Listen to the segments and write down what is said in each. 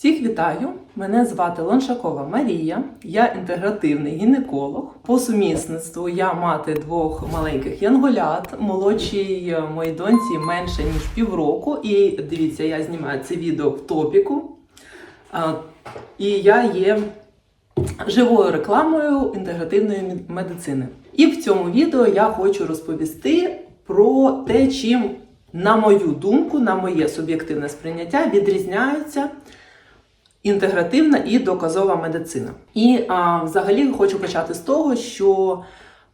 Всіх вітаю! Мене звати Лоншакова Марія. Я інтегративний гінеколог. По сумісництву я мати двох маленьких янголят. Молодшій е, моїй доньці менше ніж півроку. І дивіться, я знімаю це відео в топіку. І я є живою рекламою інтегративної медицини. І в цьому відео я хочу розповісти про те, чим, на мою думку, на моє суб'єктивне сприйняття відрізняються інтегративна і доказова медицина. І а, взагалі хочу почати з того, що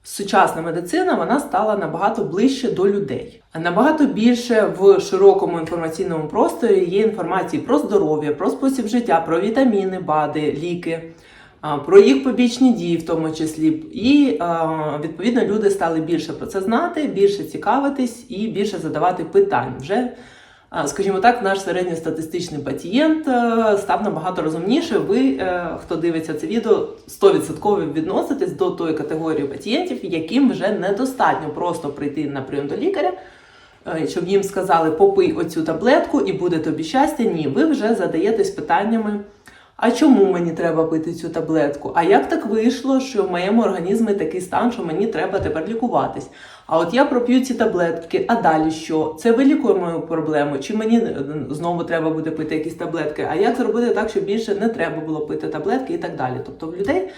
сучасна медицина вона стала набагато ближче до людей. А Набагато більше в широкому інформаційному просторі є інформації про здоров'я, про спосіб життя, про вітаміни, БАДи, ліки. Про їх побічні дії, в тому числі, і відповідно люди стали більше про це знати, більше цікавитись і більше задавати питань. Вже Скажімо так, наш середньостатистичний пацієнт е, став набагато розумніше. Ви, е, хто дивиться це відео, 100% відноситесь до тої категорії пацієнтів, яким вже недостатньо просто прийти на прийом до лікаря, е, щоб їм сказали попий оцю таблетку і буде тобі щастя. Ні, ви вже задаєтесь питаннями. А чому мені треба пити цю таблетку? А як так вийшло, що в моєму організмі такий стан, що мені треба тепер лікуватись? А от я проп'ю ці таблетки, а далі що? Це вилікує мою проблему? Чи мені е, знову треба буде пити якісь таблетки? А як зробити так, щоб більше не треба було пити таблетки і так далі? Тобто в людей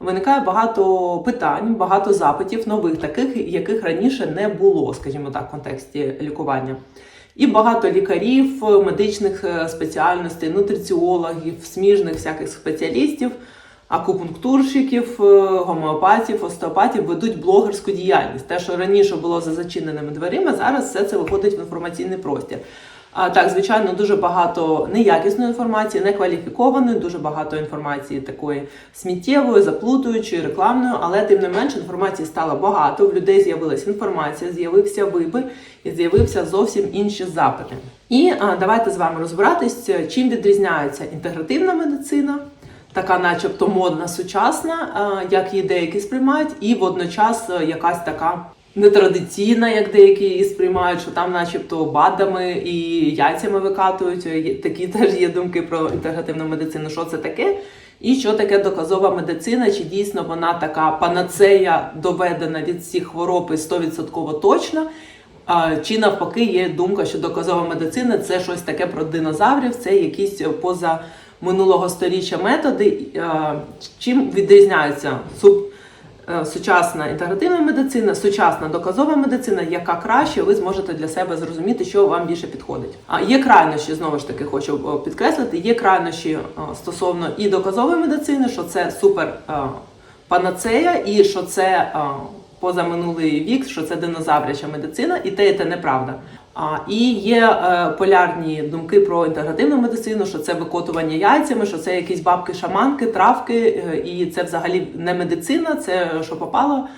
виникає багато питань, багато запитів нових, таких, яких раніше не було, скажімо так, в контексті лікування. І багато лікарів, медичних е, спеціальностей, нутриціологів, сміжних всяких спеціалістів, акупунктурщиків, е, гомеопатів, остеопатів ведуть блогерську діяльність. Те, що раніше було за зачиненими дверима, зараз все це виходить в інформаційний простір. Так, звичайно, дуже багато неякісної інформації, некваліфікованої, дуже багато інформації такої сміттєвої, заплутуючої, рекламної, але тим не менше інформації стало багато. В людей з'явилася інформація, з'явився вибір і з'явився зовсім інші запити. І а, давайте з вами розбиратись, чим відрізняється інтегративна медицина, така, начебто, модна, сучасна, як її деякі сприймають, і водночас якась така нетрадиційна, як деякі її сприймають, що там, начебто, БАДами і яйцями викатують. Такі теж є думки про інтегративну медицину. Що це таке? І що таке доказова медицина? Чи дійсно вона така панацея доведена від всіх хвороб і 100% точна? Чи навпаки є думка, що доказова медицина це щось таке про динозаврів, це якісь поза минулого сторіччя методи. Чим відрізняються суб е, сучасна інтегративна медицина, сучасна доказова медицина, яка краще, ви зможете для себе зрозуміти, що вам більше підходить. А є крайнощі, знову ж таки, хочу е, підкреслити, є крайнощі е, стосовно і доказової медицини, що це супер е, панацея, і що це е, позаминулий вік, що це динозавряча медицина, і те, і те неправда. І є е, полярні думки про інтегративну медицину, що це викотування яйцями, що це якісь бабки-шаманки, травки, е, і це взагалі не медицина, це що попало.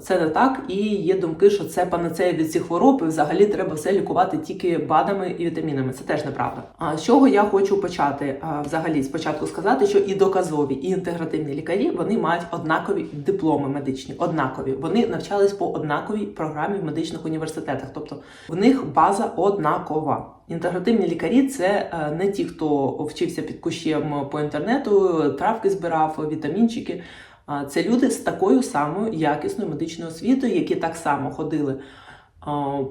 Це не так. І є думки, що це панацея від всіх хвороб, і взагалі треба все лікувати тільки БАДами і вітамінами. Це теж неправда. А з чого я хочу почати? Взагалі, спочатку сказати, що і доказові, і інтегративні лікарі вони мають однакові дипломи медичні, однакові. Вони навчались по однаковій програмі в медичних університетах, тобто в них база однакова. Інтегративні лікарі це е, не ті, хто вчився під кущем по інтернету, травки збирав, вітамінчики. Це люди з такою самою якісною медичною освітою, які так само ходили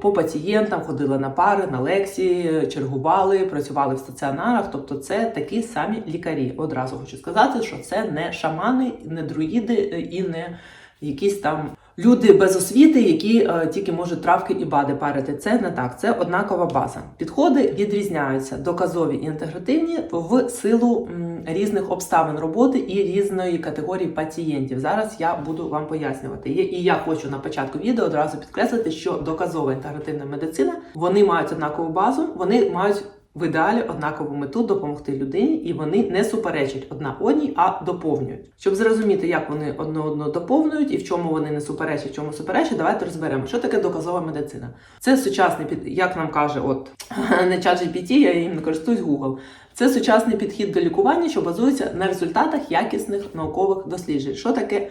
по пацієнтам, ходили на пари, на лекції, чергували, працювали в стаціонарах. Тобто, це такі самі лікарі. Одразу хочу сказати, що це не шамани, не друїди е, і не якісь там люди без освіти, які е, тільки можуть травки і бади парити. Це не так, це однакова база. Підходи відрізняються доказові і інтегративні в силу м, різних обставин роботи і різної категорії пацієнтів. Зараз я буду вам пояснювати. І я хочу на початку відео одразу підкреслити, що доказова інтегративна медицина вони мають однакову базу, вони мають. В ідеалі однакову мету допомогти людині, і вони не суперечать одна одній, а доповнюють. Щоб зрозуміти, як вони одне одного доповнюють і в чому вони не суперечать, в чому суперечать, давайте розберемо, що таке доказова медицина. Це сучасний під, як нам каже, от не чат GPT, я їм не користуюсь Google. Це сучасний підхід до лікування, що базується на результатах якісних наукових досліджень. Що таке?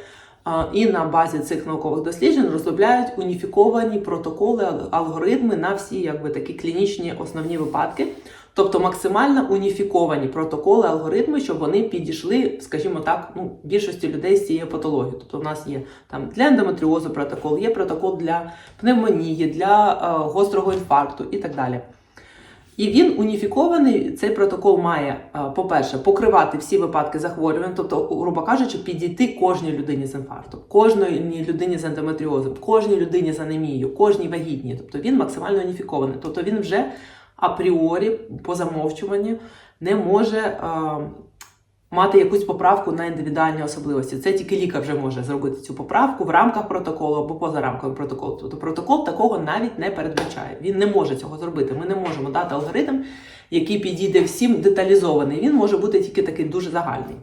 І на базі цих наукових досліджень розробляють уніфіковані протоколи, алгоритми на всі якби такі клінічні основні випадки. Тобто максимально уніфіковані протоколи, алгоритми, щоб вони підійшли, скажімо так, ну, більшості людей з цією патологією. Тобто, у нас є там для ендометріозу протокол, є протокол для пневмонії, для е, гострого інфаркту і так далі. І він уніфікований. Цей протокол має, е, по-перше, покривати всі випадки захворювань, тобто, грубо кажучи, підійти кожній людині з інфарктом, кожній людині з ендометріозом, кожній людині з анемією, кожній вагітній. Тобто він максимально уніфікований. Тобто він вже апріорі, по замовчуванню, не може е, мати якусь поправку на індивідуальні особливості. Це тільки лікар вже може зробити цю поправку в рамках протоколу або поза рамками протоколу. Тобто протокол такого навіть не передбачає. Він не може цього зробити. Ми не можемо дати алгоритм, який підійде всім деталізований. Він може бути тільки такий дуже загальний.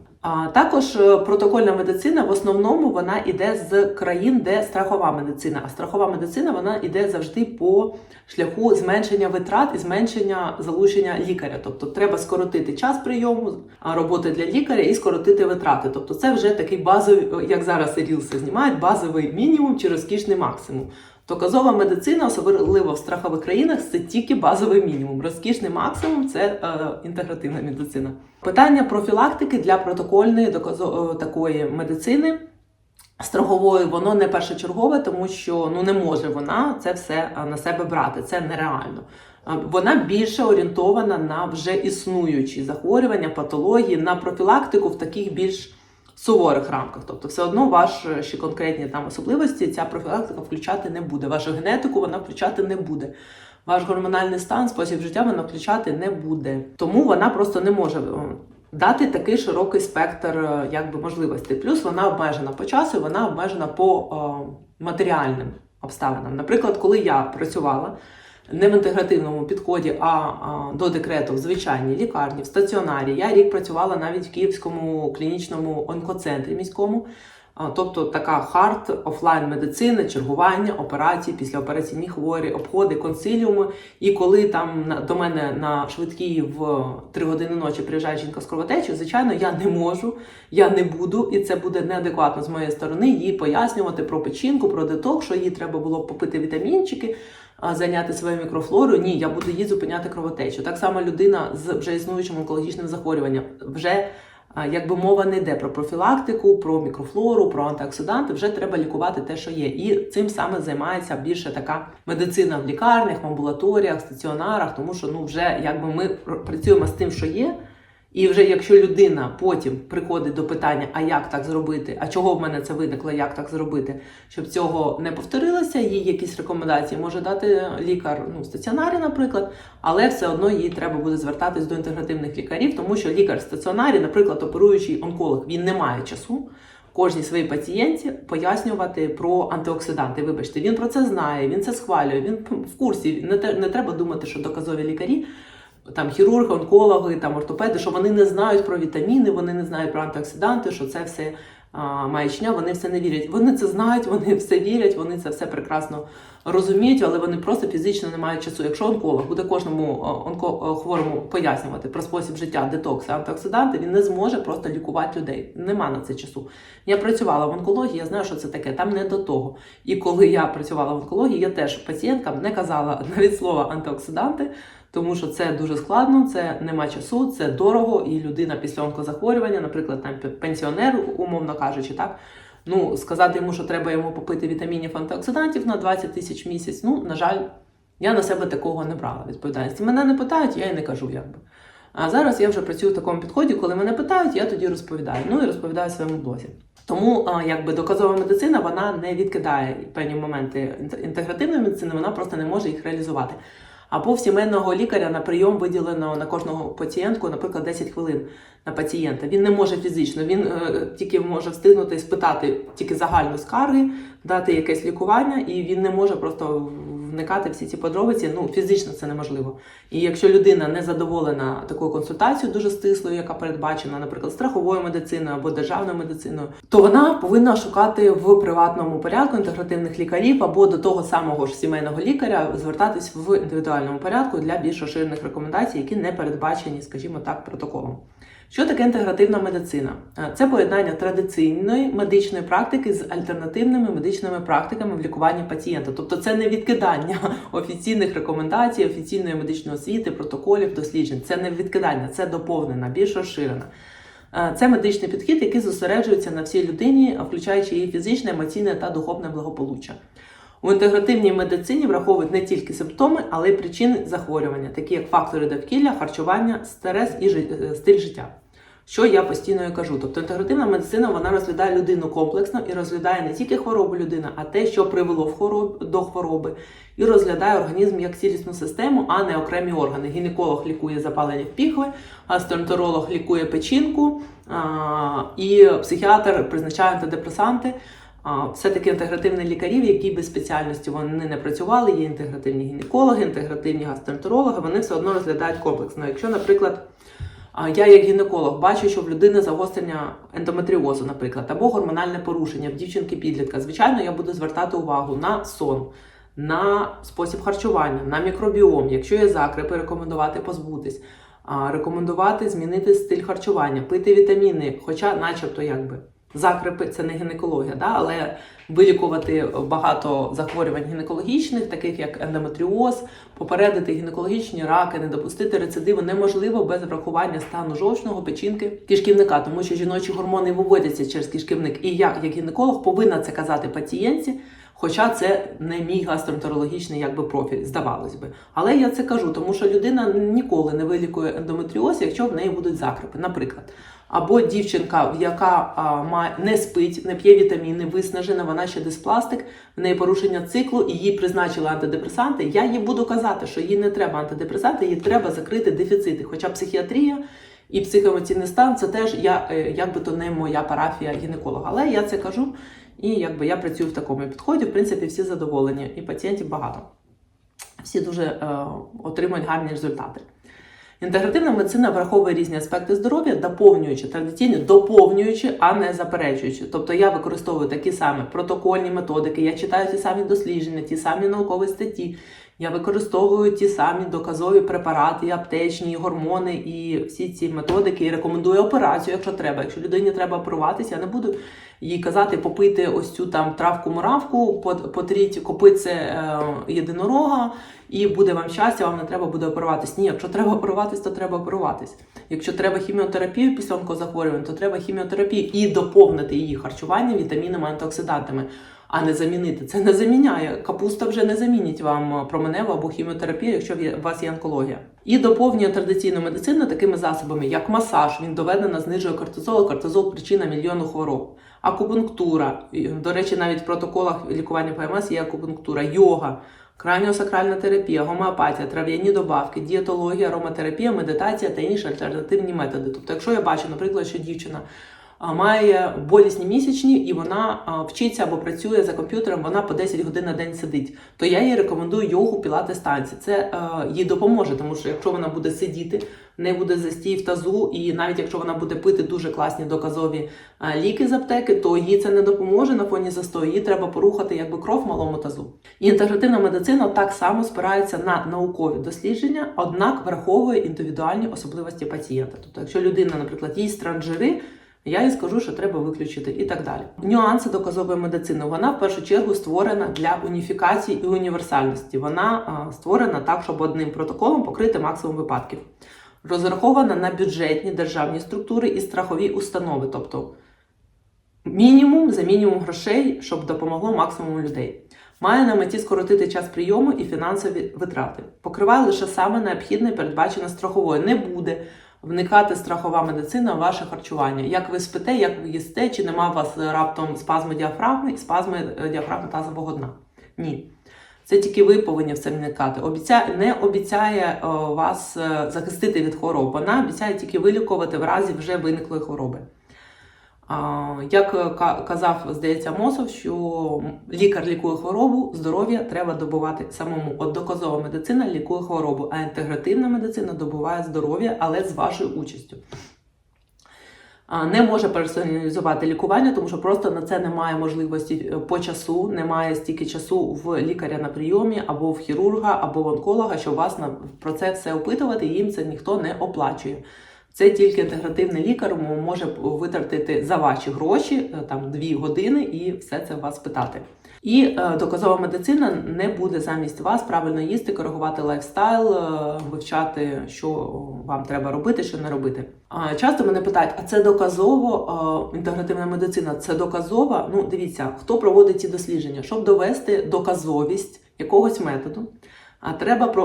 Також е, протокольна медицина в основному вона йде з країн, де страхова медицина. А страхова медицина вона йде завжди по шляху зменшення витрат і зменшення залучення лікаря. Тобто треба скоротити час прийому роботи для лікаря і скоротити витрати. Тобто, це вже такий базовий, як зараз рілси знімають, базовий мінімум чи розкішний максимум. Доказова медицина, особливо в страхових країнах, це тільки базовий мінімум. Розкішний максимум це е, інтегративна медицина. Питання профілактики для протокольної доказо, е, такої медицини страхової, воно не першочергове, тому що ну не може вона це все е, на себе брати. Це нереально. Е, Вона більше орієнтована на вже існуючі захворювання, патології, на профілактику в таких більш суворих рамках. Тобто, все одно ваші конкретні там особливості ця профілактика включати не буде. Вашу генетику вона включати не буде. Ваш гормональний стан, спосіб життя вона включати не буде. Тому вона просто не може е, дати такий широкий спектр е, якби, можливостей. Плюс вона обмежена по часу, вона обмежена по е, матеріальним обставинам. Наприклад, коли я працювала не в інтегративному підході, а, до декрету в звичайній лікарні, в стаціонарі. Я рік працювала навіть в Київському клінічному онкоцентрі міському. Тобто така хард, офлайн медицина, чергування, операції, післяопераційні хворі, обходи, консиліуми. І коли там до мене на швидкій в 3 години ночі приїжджає жінка з кровотечею, звичайно, я не можу, я не буду, і це буде неадекватно з моєї сторони їй пояснювати про печінку, про деток, що їй треба було попити вітамінчики, зайняти свою мікрофлору. Ні, я буду їй зупиняти кровотечу. Так само людина з вже існуючим онкологічним захворюванням вже. Якби мова не йде про профілактику, про мікрофлору, про антиоксиданти, вже треба лікувати те, що є. І цим саме займається більше така медицина в лікарнях, в амбулаторіях, стаціонарах, тому що ну вже якби ми пр- працюємо з тим, що є. І вже якщо людина потім приходить до питання, а як так зробити, а чого в мене це виникло, як так зробити, щоб цього не повторилося, їй якісь рекомендації може дати лікар ну, в стаціонарі, наприклад, але все одно їй треба буде звертатись до інтегративних лікарів, тому що лікар в стаціонарі, наприклад, оперуючий онколог, він не має часу. Кожній своїй пацієнті пояснювати про антиоксиданти. Вибачте, він про це знає, він це схвалює. Він в курсі. Не, треба думати, що доказові лікарі там хірурги, онкологи, там ортопеди, що вони не знають про вітаміни, вони не знають про антиоксиданти, що це все а, маячня, вони все не вірять. Вони це знають, вони все вірять, вони це все прекрасно розуміють, але вони просто фізично не мають часу. Якщо онколог буде кожному а, онко, хворому пояснювати про спосіб життя, детокс, антиоксиданти, він не зможе просто лікувати людей. Нема на це часу. Я працювала в онкології, я знаю, що це таке. Там не до того. І коли я працювала в онкології, я теж пацієнткам не казала навіть слова антиоксиданти. Тому що це дуже складно, це нема часу, це дорого, і людина після онкозахворювання, наприклад, там пенсіонер, умовно кажучи, так. Ну, сказати йому, що треба йому попити вітамінів антиоксидантів на 20 тисяч місяць. Ну, на жаль, я на себе такого не брала відповідальності. Мене не питають, я і не кажу, якби. А зараз я вже працюю в такому підході, коли мене питають, я тоді розповідаю. Ну і розповідаю своєму блозі. Тому якби доказова медицина вона не відкидає певні моменти інтегративної медицини, вона просто не може їх реалізувати. Або в сімейного лікаря на прийом виділено на кожного пацієнтку, наприклад, 10 хвилин на пацієнта. Він не може фізично, він е, тільки може встигнути спитати тільки загальну скарги, дати якесь лікування, і він не може просто вникати всі ці подробиці. Ну фізично це неможливо. І якщо людина не задоволена такою консультацією, дуже стислою, яка передбачена, наприклад, страховою медициною або державною медициною, то вона повинна шукати в приватному порядку інтегративних лікарів або до того самого ж сімейного лікаря звертатись в індивідуальному порядку для більш розширених рекомендацій, які не передбачені, скажімо так, протоколом. Що таке інтегративна медицина? Е, Це поєднання традиційної медичної практики з альтернативними медичними практиками в лікуванні пацієнта. Тобто це не відкидання офіційних рекомендацій, офіційної медичної освіти, протоколів, досліджень. Це не відкидання, це доповнена, більш розширена. Е, Це медичний підхід, який зосереджується на всій людині, включаючи її фізичне, емоційне та духовне благополуччя. У інтегративній медицині враховують не тільки симптоми, але й причини захворювання, такі як фактори довкілля, харчування, стрес і е, стиль життя. Що я постійно і кажу. Тобто інтегративна медицина вона розглядає людину комплексно і розглядає не тільки хворобу людини, а те, що привело в хвороб, до хвороби, і розглядає організм як цілісну систему, а не окремі органи. Гінеколог лікує запалення піхви, гастроентеролог лікує печінку, а, і психіатр призначає антидепресанти. Все-таки інтегративні лікарі, в якій би спеціальності вони не працювали, є інтегративні гінекологи, інтегративні гастроентерологи, вони все одно розглядають комплексно. Якщо, наприклад, я як гінеколог бачу, що в людини загострення ендометріозу, наприклад, або гормональне порушення в дівчинки підлітка, звичайно, я буду звертати увагу на сон, на спосіб харчування, на мікробіом. Якщо є закрепи, рекомендувати позбутись, рекомендувати змінити стиль харчування, пити вітаміни, хоча, начебто, якби. Закрепи це не гінекологія, да? але вилікувати багато захворювань гінекологічних, таких як ендометріоз, попередити гінекологічні раки, не допустити рецидиву неможливо без врахування стану жовчного печінки кишківника, тому що жіночі гормони виводяться через кишківник. І я, як гінеколог, повинна це казати пацієнтці. Хоча це не мій гастроентерологічний якби профіль, здавалось би. Але я це кажу, тому що людина ніколи не вилікує ендометріоз, якщо в неї будуть закрепи, наприклад. Або дівчинка, яка не спить, не п'є вітаміни, виснажена, вона ще диспластик, в неї порушення циклу, і їй призначили антидепресанти. Я їй буду казати, що їй не треба антидепресанти, їй треба закрити дефіцити. Хоча психіатрія і психоемоційний стан це теж я е, якби то не моя парафія гінеколога. Але я це кажу, і якби я працюю в такому підході. В принципі, всі задоволені, і пацієнтів багато. Всі дуже е, отримують гарні результати. Інтегративна медицина враховує різні аспекти здоров'я, доповнюючи традиційні, доповнюючи, а не заперечуючи. Тобто я використовую такі самі протокольні методики, я читаю ті самі дослідження, ті самі наукові статті. Я використовую ті самі доказові препарати, і аптечні, і гормони, і всі ці методики, і рекомендую операцію, якщо треба. Якщо людині треба оперуватися, я не буду їй казати попити ось цю там травку-муравку, пот- потріть копице е, єдинорога, і буде вам щастя, вам не треба буде оперуватись. Ні, якщо треба оперуватись, то треба оперуватись. Якщо треба хіміотерапію після онкозахворювань, то треба хіміотерапію і доповнити її харчування вітамінами, антиоксидантами, а не замінити. Це не заміняє. Капуста вже не замінить вам променеву або хіміотерапію, якщо у вас є онкологія. І доповнює традиційну медицину такими засобами, як масаж. Він доведено знижує кортизол. Кортизол причина мільйону хвороб. Акупунктура. До речі, навіть в протоколах лікування ПМС є акупунктура, йога. Краніосакральна терапія, гомеопатія, трав'яні добавки, дієтологія, ароматерапія, медитація та інші альтернативні методи. Тобто, якщо я бачу, наприклад, що дівчина має болісні місячні і вона вчиться або працює за комп'ютером, вона по 10 годин на день сидить, то я їй рекомендую йогу пілати станці. Це е, їй допоможе, тому що якщо вона буде сидіти, не буде застій в тазу, і навіть якщо вона буде пити дуже класні доказові е, ліки з аптеки, то їй це не допоможе на фоні застою. Їй треба порухати якби кров в малому тазу. Інтегративна медицина так само спирається на наукові дослідження, однак враховує індивідуальні особливості пацієнта. Тобто, якщо людина, наприклад, їсть транжири, я їй скажу, що треба виключити і так далі. Нюанси доказової медицини. Вона в першу чергу створена для уніфікації і універсальності. Вона створена так, щоб одним протоколом покрити максимум випадків. Розрахована на бюджетні державні структури і страхові установи, тобто мінімум за мінімум грошей, щоб допомогло максимуму людей. Має на меті скоротити час прийому і фінансові витрати. Покриває лише саме необхідне, передбачене страховою. Не буде вникати страхова медицина в ваше харчування. Як ви спите, як ви їсте, чи нема у вас раптом спазму діафрагми і спазми е, діафрагми тазового дна. Ні. Це тільки ви повинні в це вникати. Обіцяє, не обіцяє о, вас е, захистити від хвороб. Вона обіцяє тільки вилікувати в разі вже виниклої хвороби. Як е, казав, здається, Мосов, що лікар лікує хворобу, здоров'я треба добувати самому. От доказова медицина лікує хворобу, а інтегративна медицина добуває здоров'я, але з вашою участю. Не може персоналізувати лікування, тому що просто на це немає можливості е, по часу, немає стільки часу в лікаря на прийомі, або в хірурга, або в онколога, щоб вас про це все опитувати, їм це ніхто не оплачує. Це тільки інтегративний лікар може витратити за ваші гроші е, там дві години і все це вас питати. І е, доказова медицина не буде замість вас правильно їсти, коригувати лайфстайл, е, вивчати, що вам треба робити, що не робити. Часто мене питають: а це доказово інтегративна медицина? Це доказова? Ну, дивіться, хто проводить ці дослідження, щоб довести доказовість якогось методу. Треба е,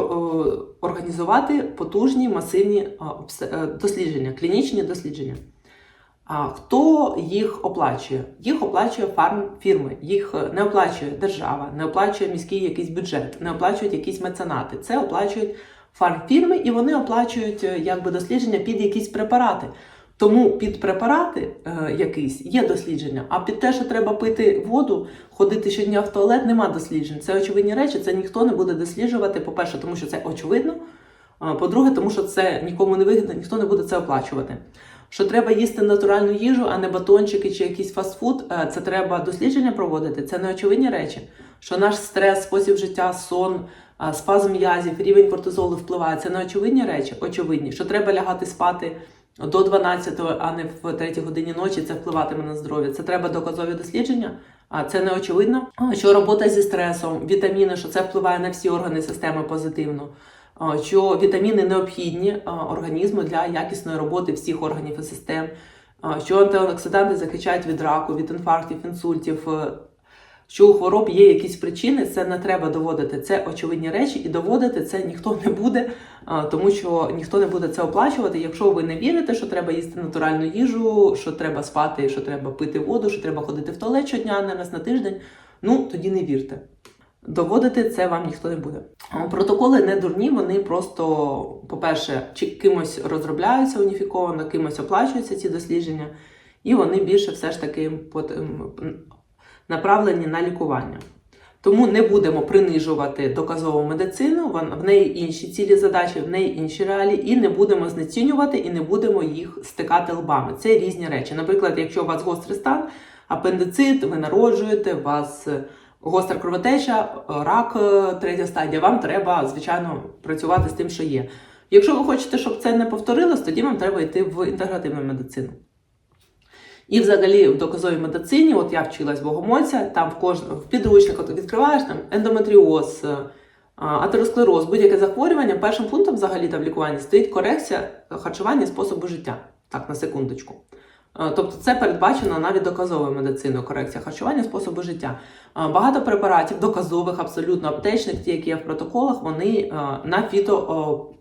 організувати потужні масивні е, е, дослідження, клінічні дослідження. А хто їх оплачує? Їх оплачує фармфірми, їх не оплачує держава, не оплачує міський якийсь бюджет, не оплачують якісь меценати. Це оплачують фармфірми, і вони оплачують якби дослідження під якісь препарати. Тому під препарати е, якісь є дослідження, а під те, що треба пити воду, ходити щодня в туалет, нема досліджень. Це очевидні речі, це ніхто не буде досліджувати. По-перше, тому що це очевидно. А по-друге, тому що це нікому не вигідно, ніхто не буде це оплачувати. Що треба їсти натуральну їжу, а не батончики чи якийсь фастфуд, е, це треба дослідження проводити. Це не очевидні речі. Що наш стрес, спосіб життя, сон, спазм м'язів, рівень кортизолу впливає. Це не очевидні речі, очевидні. Що треба лягати спати до 12, а не в 3 годині ночі, це впливатиме на здоров'я. Це треба доказові дослідження. А це не очевидно. Що робота зі стресом, вітаміни, що це впливає на всі органи системи позитивно. Що вітаміни необхідні організму для якісної роботи всіх органів і систем. Що антиоксиданти захищають від раку, від інфарктів, інсультів. Що у хвороб є якісь причини, це не треба доводити. Це очевидні речі, і доводити це ніхто не буде, тому що ніхто не буде це оплачувати. Якщо ви не вірите, що треба їсти натуральну їжу, що треба спати, що треба пити воду, що треба ходити в туалет щодня, не раз на тиждень, ну тоді не вірте. Доводити це вам ніхто не буде. Протоколи не дурні, вони просто, по-перше, чи кимось розробляються уніфіковано, кимось оплачуються ці дослідження, і вони більше все ж таки направлені на лікування. Тому не будемо принижувати доказову медицину, в неї інші цілі задачі, в неї інші реалії, і не будемо знецінювати, і не будемо їх стикати лбами. Це різні речі. Наприклад, якщо у вас гострий стан, апендицит, ви народжуєте, у вас е, гостра кровотеча, е, рак, е, третя стадія, вам треба, звичайно, працювати з тим, що є. Якщо ви хочете, щоб це не повторилось, тоді вам треба йти в інтегративну медицину. І взагалі в доказовій медицині, от я вчилась богомольця, там в кожному в підручнику ти відкриваєш там ендометріоз, е, атеросклероз, будь-яке захворювання. Першим пунктом взагалі там в лікуванні стоїть корекція харчування і способу життя. Так, на секундочку. Е, Тобто це передбачено навіть доказовою медициною, корекція харчування, способу життя. Е, Багато препаратів, доказових, абсолютно аптечних, ті, які є в протоколах, вони е, на фіто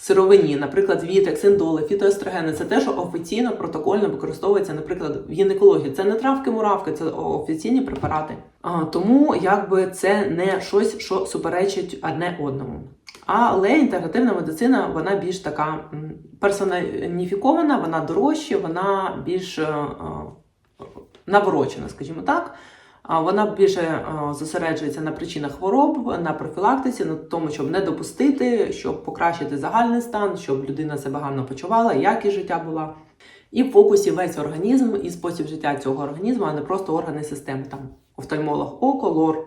сировині, наприклад, вітекс, індоли, фітоестрогени, це те, що офіційно протокольно використовується, наприклад, в гінекології. Це не травки-муравки, це офіційні препарати. А, тому якби це не щось, що суперечить одне одному. Але інтегративна медицина вона більш така персоніфікована, вона дорожча, вона більш е, е, наворочена, скажімо так. Вона більше е, зосереджується на причинах хвороб, на профілактиці, на тому, щоб не допустити, щоб покращити загальний стан, щоб людина себе гарно почувала, якість життя була. І в фокусі весь організм і спосіб життя цього організму, а не просто органи системи. Там офтальмолог око, лор, е,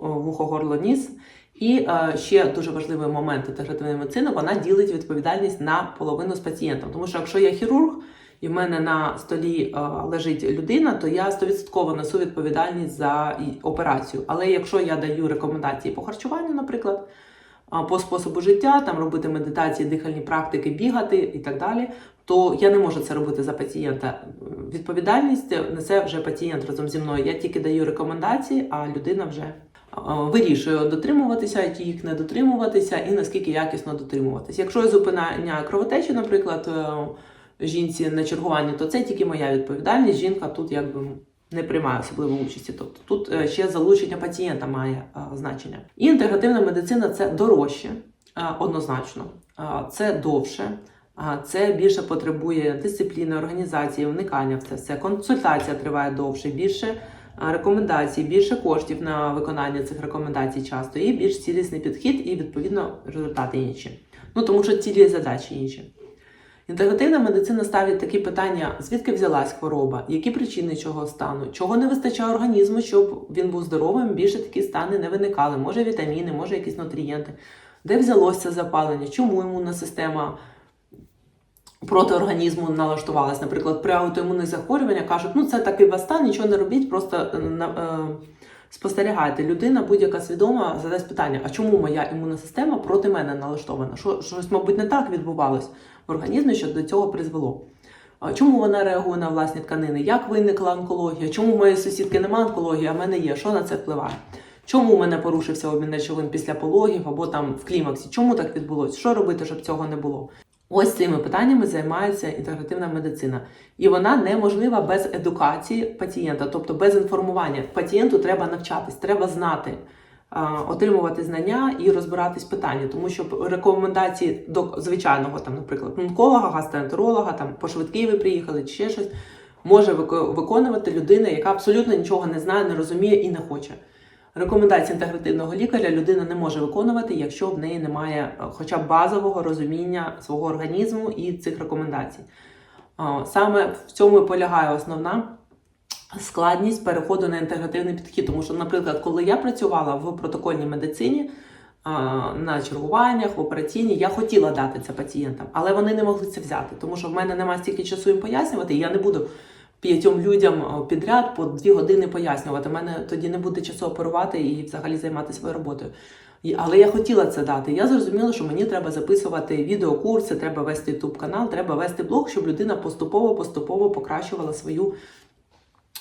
вухо, горло, ніс. І е, ще дуже важливий момент інтегративної медицини, вона ділить відповідальність на половину з пацієнтом. Тому що якщо я хірург, і в мене на столі е, лежить людина, то я 100% несу відповідальність за операцію. Але якщо я даю рекомендації по харчуванню, наприклад, по способу життя, там робити медитації, дихальні практики, бігати і так далі, то я не можу це робити за пацієнта. Відповідальність несе вже пацієнт разом зі мною. Я тільки даю рекомендації, а людина вже вирішує дотримуватися їх, не дотримуватися і наскільки якісно дотримуватися. Якщо я зупиняю кровотечу, наприклад, е, жінці на чергуванні, то це тільки моя відповідальність. Жінка тут якби не приймає особливої участі. Тобто тут е, ще залучення пацієнта має е, значення. І інтегративна медицина це дорожче, е, однозначно, Е, це довше. Це більше потребує дисципліни, організації, вникання в це все. Консультація триває довше, більше рекомендацій, більше коштів на виконання цих рекомендацій часто, і більш цілісний підхід, і відповідно результати інші. Ну тому що цілі задачі інші. Інтегративна медицина ставить такі питання: звідки взялась хвороба, які причини цього стану, чого не вистачає організму, щоб він був здоровим, більше такі стани не виникали. Може вітаміни, може якісь нутрієнти. Де взялося запалення, чому імунна система проти організму налаштувалась. Наприклад, при аутоімунних захворюваннях кажуть, ну це такий вас стан, нічого не робіть, просто е, е, спостерігайте. Людина будь-яка свідома задасть питання: а чому моя імунна система проти мене налаштована? Що щось, мабуть, не так відбувалось в організмі, що до цього призвело. Чому вона реагує на власні тканини? Як виникла онкологія? Чому в моєї сусідки немає онкології, а в мене є? Що на це впливає? Чому у мене порушився обмін речовин після пологів або там в клімаксі? Чому так відбулося? Що робити, щоб цього не було? Ось цими питаннями займається інтегративна медицина, і вона неможлива без едукації пацієнта, тобто без інформування. Пацієнту треба навчатись, треба знати, отримувати знання і розбиратись в питанні, тому що рекомендації до звичайного, там, наприклад, онколога, гастроентеролога, там по швидкій ви приїхали чи ще щось, може виконувати людина, яка абсолютно нічого не знає, не розуміє і не хоче. Рекомендації інтегративного лікаря людина не може виконувати, якщо в неї немає е, хоча б базового розуміння свого організму і цих рекомендацій. Саме в цьому і полягає основна складність переходу на інтегративний підхід. Тому що, наприклад, коли я працювала в протокольній медицині на чергуваннях, в операційній, я хотіла дати це пацієнтам, але вони не могли це взяти, тому що в мене немає стільки часу їм пояснювати, і я не буду п'ятьом людям підряд по дві години пояснювати. У мене тоді не буде часу оперувати і взагалі займатися своєю роботою. Але я хотіла це дати. Я зрозуміла, що мені треба записувати відеокурси, треба вести youtube канал, треба вести блог, щоб людина поступово поступово покращувала свою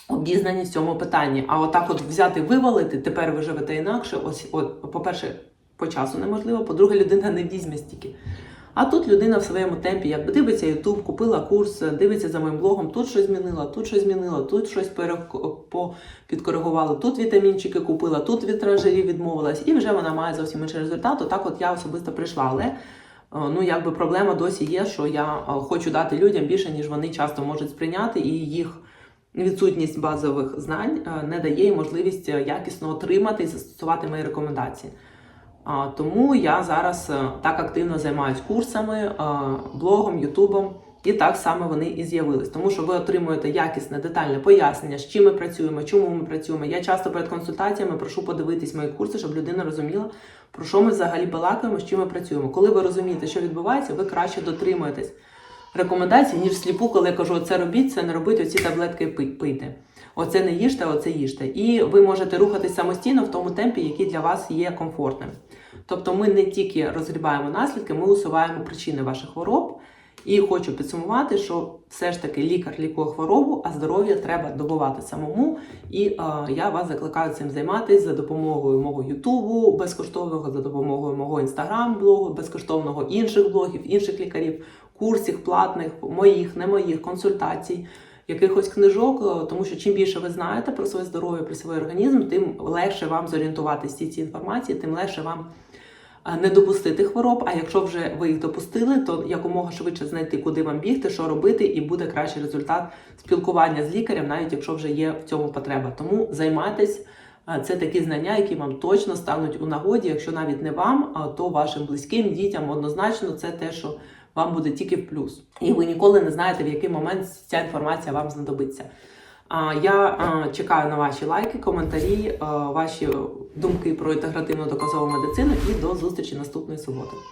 обізнаність в цьому питанні. А отак, от взяти, вивалити, тепер ви живете інакше. Ось, от, по-перше, по часу неможливо, по-друге, людина не візьме стільки. А тут людина в своєму темпі, якби дивиться YouTube, купила курс, дивиться за моїм блогом, тут щось змінила, тут щось змінила, тут щось підкоригувала, тут вітамінчики купила, тут від транжирів відмовилась, і вже вона має зовсім інший результат. Отак от я особисто прийшла. Але е, ну якби проблема досі є, що я е, хочу дати людям більше, ніж вони часто можуть сприйняти, і їх відсутність базових знань е, не дає їм можливість якісно отримати і застосувати мої рекомендації. Тому я зараз е, так активно займаюся курсами, е, блогом, ютубом, і так само вони і з'явились. Тому що ви отримуєте якісне детальне пояснення, з чим ми працюємо, чому ми працюємо. Я часто перед консультаціями прошу подивитись мої курси, щоб людина розуміла, про що ми взагалі балакаємо, з чим ми працюємо. Коли ви розумієте, що відбувається, ви краще дотримуєтесь рекомендацій, ніж сліпу, коли я кажу, оце робіть, це не робіть, оці таблетки пи- пийте. Оце не їжте, оце їжте. І ви можете рухатись самостійно в тому темпі, який для вас є комфортним. Тобто ми не тільки розгрібаємо наслідки, ми усуваємо причини ваших хвороб. І хочу підсумувати, що все ж таки лікар лікує хворобу, а здоров'я треба добувати самому. І е, я вас закликаю цим займатися за допомогою мого Ютубу безкоштовного, за допомогою мого інстаграм-блогу, безкоштовного інших блогів, інших лікарів, курсів платних, моїх, не моїх, консультацій, якихось книжок. е, Тому що чим більше ви знаєте про своє здоров'я, про свій організм, тим легше вам зорієнтуватися в цій цій інформації, тим легше вам не допустити хвороб. А якщо вже ви їх допустили, то якомога швидше знайти, куди вам бігти, що робити, і буде кращий результат спілкування з лікарем, навіть якщо вже є в цьому потреба. Тому займайтесь. Це такі знання, які вам точно стануть у нагоді. Якщо навіть не вам, а то вашим близьким, дітям однозначно це те, що вам буде тільки в плюс. І ви ніколи не знаєте, в який момент ця інформація вам знадобиться. Я чекаю на ваші лайки, коментарі, ваші думки про інтегративну доказову медицину і до зустрічі наступної суботи.